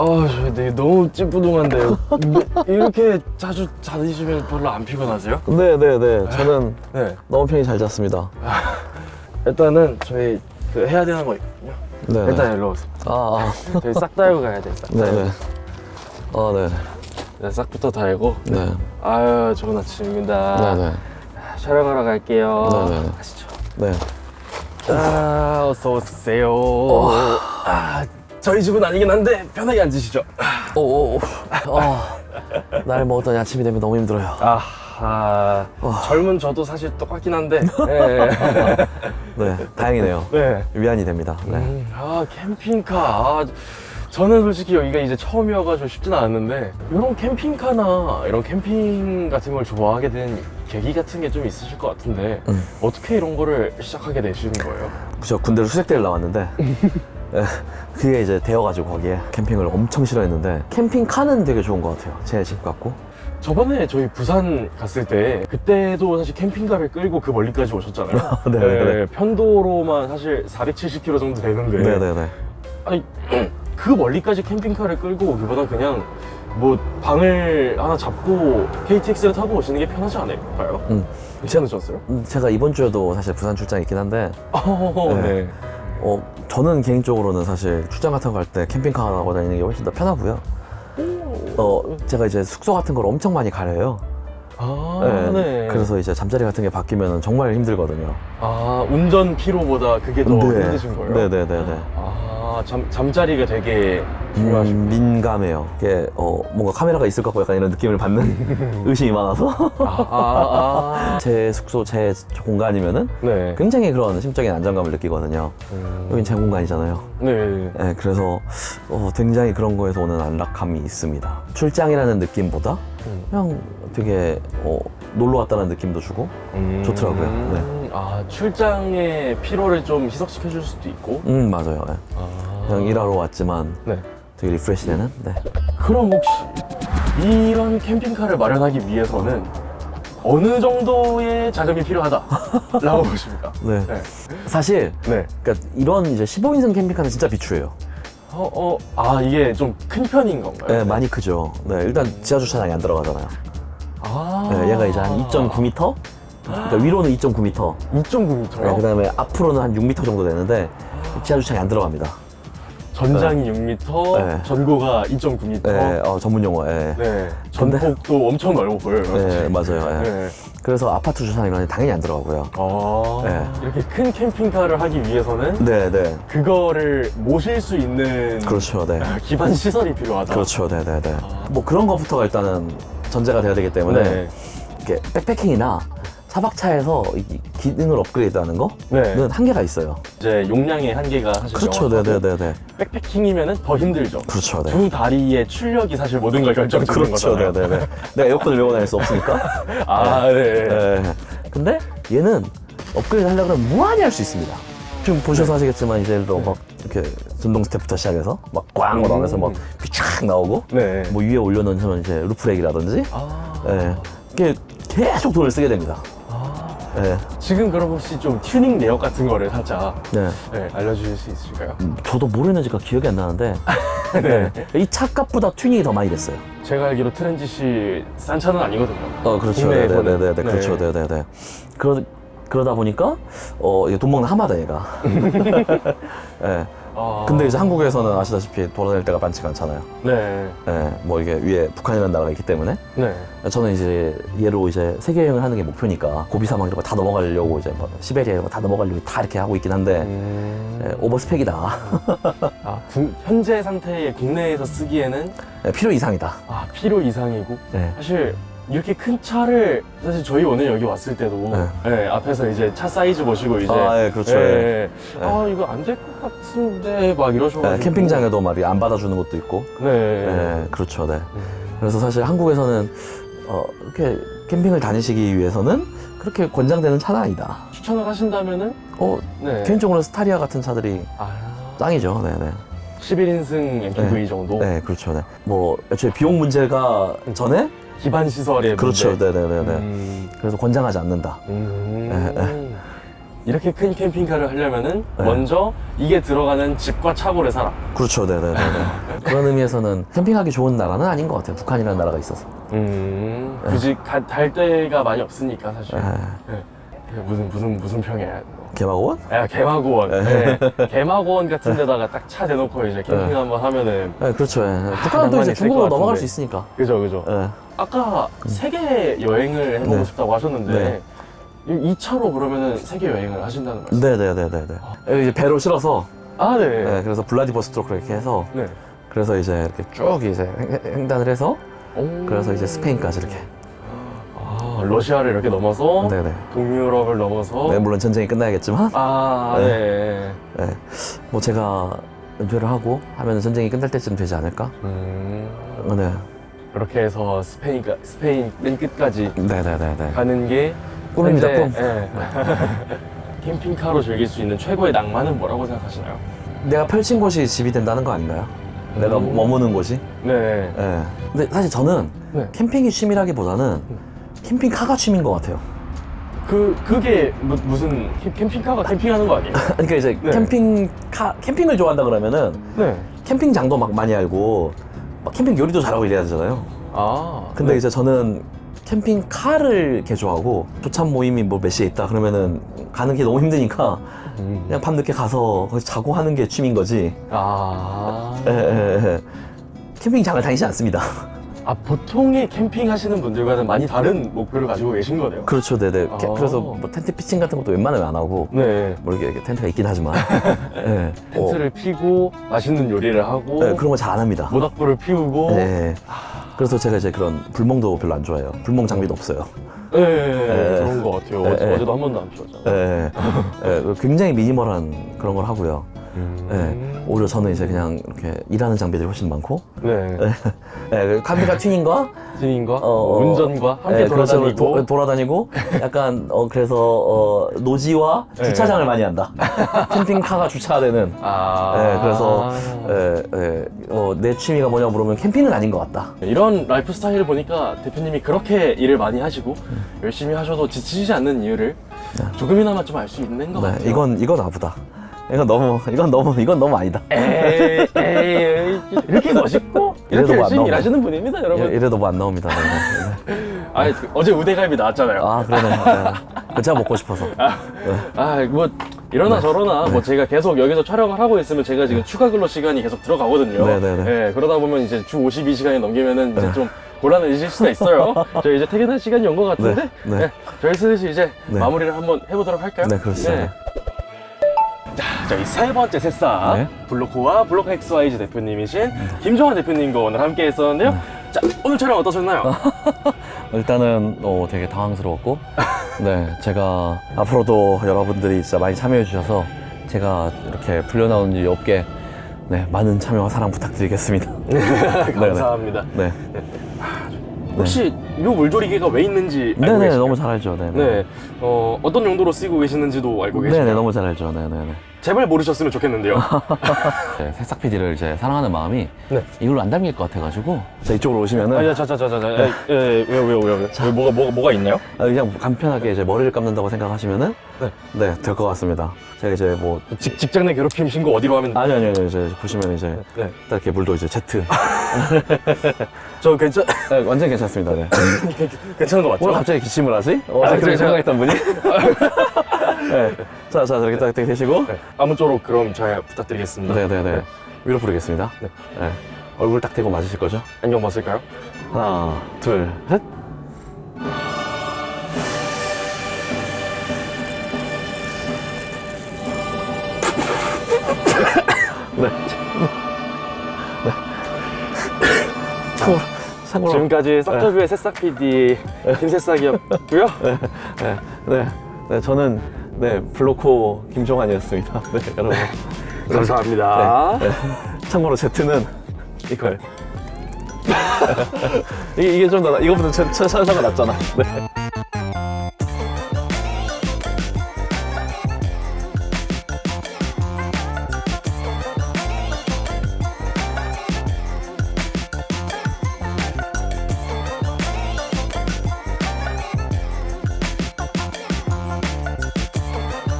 아, 저 되게 너무 찌뿌둥한데 뭐, 이렇게 자주 자드시면 별로 안 피곤하세요? 네네네. 저는 네. 너무 편히 잘 잤습니다. 일단은 저희 그 해야 되는 거 있거든요. 네. 일단 일로 오세요. 아, 아. 저희 싹 달고 가야 돼. 싹. 네네. 아, 네. 네, 싹부터 달고. 네. 아유, 좋은 아침입니다. 네네. 촬영하러 갈게요. 네 네. 가시죠. 네. 아, 어서 오세요. 아, 저희 집은 아니긴 한데 편하게 앉으시죠. 오, 오, 아, 날 먹었더니 아침이 되면 너무 힘들어요. 아, 아 젊은 저도 사실 똑같긴 한데. 네. 네, 다행이네요. 네. 위안이 됩니다. 네. 음, 아 캠핑카 아, 저는 솔직히 여기가 이제 처음이어가지고 쉽진 않았는데 이런 캠핑카나 이런 캠핑 같은 걸 좋아하게 된 계기 같은 게 좀 있으실 것 같은데 음. 어떻게 이런 거를 시작하게 되시는 거예요? 저 군대로 수색대를 나왔는데, 네, 그게 이제 되어가지고 거기에 캠핑을 엄청 싫어했는데, 캠핑카는 되게 좋은 것 같아요. 제 집 같고. 저번에 저희 부산 갔을 때 그때도 사실 캠핑카를 끌고 그 멀리까지 오셨잖아요. 네, 네. 편도로만 사실 470km 정도 되는데 네네네. 아니 그 멀리까지 캠핑카를 끌고 오기보다 그냥 뭐 방을 하나 잡고 KTX를 타고 오시는 게 편하지 않을까요? 음. 괜찮으셨어요? 음, 제가 이번 주에도 사실 부산 출장 있긴 한데, 어, 네. 네. 어, 저는 개인적으로는 사실 출장 같은 거 갈 때 캠핑카 타고 다니는 게 훨씬 더 편하고요. 어, 제가 이제 숙소 같은 걸 엄청 많이 가려요. 아, 네. 그래서 이제 잠자리 같은 게 바뀌면 정말 힘들거든요. 아 운전 피로보다 그게 더 힘드신 거예요? 네네네네. 아 잠, 잠자리가 되게 음, 민감해요. 이게 어, 뭔가 카메라가 있을 것 같고 약간 이런 느낌을 받는 의심이 많아서 아, 아, 아. 제 숙소 제 공간이면은 네. 굉장히 그런 심적인 안정감을 느끼거든요. 음, 여긴 제 공간이잖아요. 네. 네, 그래서 어, 굉장히 그런 거에서 오는 안락함이 있습니다. 출장이라는 느낌보다 음. 그냥 되게 어, 놀러 왔다는 느낌도 주고 음, 좋더라고요. 네. 아 출장의 피로를 좀 희석시켜 줄 수도 있고. 음 맞아요. 네. 아. 그냥 일하러 왔지만 네. 되게 리프레시되는 네. 그럼 혹시 이런 캠핑카를 마련하기 위해서는 어느 정도의 자금이 필요하다라고 보십니까? 네. 네. 사실 네. 그러니까 이런 이제 15인승 캠핑카는 진짜 비추예요. 어, 어, 아 이게 좀 큰 편인 건가요? 네, 많이 크죠. 네, 일단 지하 주차장이 안 들어가잖아요. 아. 네, 얘가 이제 한 2.9m? 그러니까 위로는 2.9m. 2.9m요? 네, 그다음에 앞으로는 한 6m 정도 되는데 지하 주차장이 안 들어갑니다. 전장이 6m, 네. 전고가 2.9m. 네, 어, 전문 용어. 예. 네. 전폭도 엄청 넓어 보여요. 네, 맞아요. 예. 네. 그래서 아파트 주차장이면 당연히 안 들어가고요. 아, 네. 이렇게 큰 캠핑카를 하기 위해서는 네, 네. 그거를 모실 수 있는 그렇죠. 네. 기반 시설이 필요하다. 그렇죠. 네, 네, 네. 아. 뭐 그런 것부터가 일단은 전제가 돼야 되기 때문에 네. 이렇게 백패킹이나 사박차에서 이 기능을 업그레이드하는 거는 네. 한계가 있어요. 이제 용량의 한계가 사실 그렇죠. 네, 명확하고 네, 네, 네. 백패킹이면은 더 힘들죠. 그렇죠. 네. 두 다리의 출력이 사실 모든 걸 결정짓는 그렇죠. 거잖아요. 네, 네, 네. 내가 에어컨을 메고 다닐 수 없으니까. 아, 네. 네. 근데 얘는 업그레이드 하려고 하면 무한히 할 수 있습니다. 지금 보셔서 아시겠지만 이제 또막 이렇게 전동 스텝부터 시작해서 막꽝 나오면서 막쫙 나오고 네. 뭐 위에 올려놓으면 이제 루프렉이라든지 아, 예. 이게 계속 돈을 쓰게 됩니다. 아. 예. 지금 그럼 혹시 좀 튜닝 내역 같은 거를 살짝 네. 네, 알려주실 수 있으실까요? 음, 저도 모르는지가 기억이 안 나는데 네. 이 차값보다 튜닝이 더 많이 됐어요. 제가 알기로 트렌지시 싼 차는 아니거든요. 어, 그렇죠. 국내에서는. 네네네. 네. 그렇죠. 네네네. 그러, 그러다 보니까, 어, 이게 돈 먹는 하마다, 얘가. 예. 아, 근데 이제 한국에서는 아시다시피 돌아다닐 때가 많지가 않잖아요. 네, 예. 뭐 이게 위에 북한이라는 나라가 있기 때문에. 네. 저는 이제 얘로 이제 세계 여행을 하는 게 목표니까 고비 사막 이런 거 다 넘어가려고 이제 뭐 시베리아 이런 거 다 넘어가려고 다 이렇게 하고 있긴 한데, 음... 예, 오버스펙이다. 아, 국- 현재 상태의 국내에서 쓰기에는 예, 필요 이상이다. 아, 필요 이상이고 예. 사실 이렇게 큰 차를 사실 저희 오늘 여기 왔을 때도 네, 앞에서 이제 차 사이즈 보시고 이제 아, 예, 그렇죠. 예, 예. 아 이거 안 될 것 같은데 막 이러셔가지고 예, 캠핑장에도 말이 안 받아주는 것도 있고. 네, 예, 그렇죠. 네. 음. 그래서 사실 한국에서는 어, 이렇게 캠핑을 다니시기 위해서는 그렇게 권장되는 차는 아니다. 추천을 하신다면은 어, 네. 개인적으로 스타리아 같은 차들이 아, 짱이죠. 네 네. 11인승 MPV 네. 정도 네, 그렇죠. 네. 뭐, 애초에 비용 문제가 전에? 기반 시설의 그렇죠. 문제. 네네네네. 음, 그래서 권장하지 않는다. 음. 예, 이렇게 큰 캠핑카를 하려면은 네. 먼저 이게 들어가는 집과 차고를 사라. 그렇죠, 네네네. 그런 의미에서는 캠핑하기 좋은 나라는 아닌 것 같아요. 북한이라는 나라가 있어서. 음, 굳이 가, 갈 데가 많이 없으니까 사실. 네. 네. 무슨 무슨 무슨 평이야. 개마고원? 야 개마고원. 네. 개마고원 같은 데다가 딱 차 대놓고 이제 캠핑 네. 한번 하면은 네, 그렇죠. 예. 또 낭만이 이제 있을 중국으로 것 넘어갈 같은데. 수 있으니까. 그죠 그죠. 예. 아까 세계 여행을 해보고 네. 싶다고 하셨는데 네. 이 2차로 그러면은 세계 여행을 하신다는 말씀? 네네네네네. 여기 이제 배로 실어서, 아 네. 네, 그래서 블라디보스토크 이렇게 해서, 네. 그래서 이제 이렇게 쭉 이제 횡- 횡단을 해서, 오. 그래서 이제 스페인까지 이렇게. 아 러시아를 이렇게 넘어서 네네. 동유럽을 넘어서 네, 물론 전쟁이 끝나야겠지만, 아 네. 네. 뭐 제가 은퇴를 하고 하면 전쟁이 끝날 때쯤 되지 않을까? 음. 어, 네. 그렇게 해서 스페인 스페인 맨 끝까지 네네네네. 가는 게 꿈입니다, 현재, 꿈. 예. 캠핑카로 즐길 수 있는 최고의 낭만은 뭐라고 생각하시나요? 내가 펼친 곳이 집이 된다는 거 아닌가요? 내가 음. 머무는 곳이? 네. 예. 근데 사실 저는 네. 캠핑이 취미라기보다는 캠핑 카가 취미인 것 같아요. 그 그게 무, 무슨 캠- 캠핑카가 캠핑하는 거 아니에요? 그러니까 이제 네. 캠핑 카, 캠핑을 좋아한다 그러면은 네. 캠핑장도 막 많이 알고 막 캠핑 요리도 잘하고 이래야 되잖아요. 아. 근데 네. 이제 저는 캠핑 카를 개조하고 조참 모임이 뭐 몇 시에 있다 그러면은 가는 게 너무 힘드니까 음. 그냥 밤 늦게 가서 거기서 자고 하는 게 취미인 거지. 아. 예, 예, 예. 캠핑장을 다니지 않습니다. 아 보통의 캠핑 하시는 분들과는 많이 다른 목표를 가지고 계신 거네요. 그렇죠, 네네. 아. 그래서 뭐 텐트 피칭 같은 것도 웬만하면 안 하고 네. 뭐 이렇게, 이렇게 텐트가 있긴 하지만 예. 텐트를 피고 맛있는 요리를 하고 어, 예, 그런 거 잘 안 합니다. 모닥불을 피우고 예. 그래서 제가 이제 그런 불멍도 별로 안 좋아해요. 불멍 장비도 없어요. 예, 그런 거 같아요. 예, 어제, 예. 어제 도 한 번도 안 피웠잖아요. 예. 예, 굉장히 미니멀한 그런 걸 하고요. 음. 예. 오히려 저는 이제 그냥 이렇게 일하는 장비들이 훨씬 많고, 네. 예, 그 카메라 튜닝과 팀인과 어, 어, 운전과 함께 예, 그렇죠. 돌아다니고 도, 돌아다니고, 약간 어 그래서 어 노지와 예. 주차장을 많이 한다. 캠핑카가 주차되는. 아. 예, 그래서 예, 예, 어, 내 취미가 뭐냐 물으면 캠핑은 아닌 것 같다. 이런 라이프 스타일을 보니까 대표님이 그렇게 일을 많이 하시고 열심히 하셔도 지치지 않는 이유를 조금이나마 좀 알 수 있는 것 네, 같아요. 이건 이건 아부다. 이건 너무 이건 너무 이건 너무 아니다. 에이, 에이, 이렇게 멋있고 이렇게 이래도 뭐안 열심히 나오네. 일하시는 분입니다, 여러분. 이래, 이래도 뭐 안 나옵니다. 네. 네. 아, 어제 우대갈비 나왔잖아요. 아 그러네. 네. 그 제가 먹고 싶어서. 아, 뭐 이러나 저러나 네. 뭐 제가 계속 여기서 촬영을 하고 있으면 제가 지금 추가 근로 시간이 계속 들어가거든요. 네 네 네. 예, 그러다 보면 이제 주 52시간이 넘기면은 이제 네. 좀 곤란해질 수가 있어요. 저희 이제 퇴근할 시간이 온 것 같은데, 네, 네. 네, 저희 슬슬 이제 네. 마무리를 한번 해보도록 할까요? 네, 그렇죠. 자, 저희 세 번째 새싹 네. 블로코와 블로크 XYZ 대표님이신 김종환 대표님과 오늘 함께 했었는데요. 네. 자, 오늘 촬영 어떠셨나요? 일단은 어, 되게 당황스러웠고, 네 제가 앞으로도 여러분들이 진짜 많이 참여해 주셔서 제가 이렇게 불려 나온 일이 없게 네 많은 참여와 사랑 부탁드리겠습니다. 감사합니다. 네, 혹시 요 물조리개가 왜 있는지 알고 네네 계시나요? 너무 잘 알죠. 네네. 네, 어, 어떤 용도로 쓰고 계시는지도 알고 계시나요? 네네 너무 잘 알죠. 네네네. 제발 모르셨으면 좋겠는데요. 네, 새싹 PD를 이제 사랑하는 마음이 네. 이걸로 안 담길 것 같아가지고 자 이쪽으로 오시면은 아니, 자, 자, 자, 자, 자, 예, 예, 왜요, 왜요, 왜요? 왜 뭐가, 뭐가, 뭐가 있나요? 아, 그냥 간편하게 이제 머리를 감는다고 생각하시면은 네. 네될 것 같습니다. 제가 이제 뭐 직, 직장 내 괴롭힘 신고 어디로 하면 아니 아니 아니 이제 보시면 이제 네. 딱 이렇게 물도 이제 제트 저 괜찮, 네, 완전 괜찮습니다. 네. 괜찮은 거 맞죠? 오늘 갑자기 기침을 하지? 어, 아, 그렇게 제가- 생각했던 분이? 네. 자, 자, 저렇게 딱 계시고. 네. 아무쪼록 그럼 잘 부탁드리겠습니다. 네네네. 위로 부르겠습니다. 네. 네. 얼굴 딱 대고 맞으실 거죠? 안경 벗을까요? 하나, 둘, 셋. 네. 네. 참고로, 참고로. 지금까지 싹터뷰의 새싹 PD 김새싹이었고요. 네, 네, 네, 저는 네 블로코 김종환이었습니다. 네, 여러분. 감사합니다. 네, 네. 참고로 제트는 이걸. 이게, 이게 좀 더, 나- 이거보다 제, 제, 제, 가 낫잖아. 네.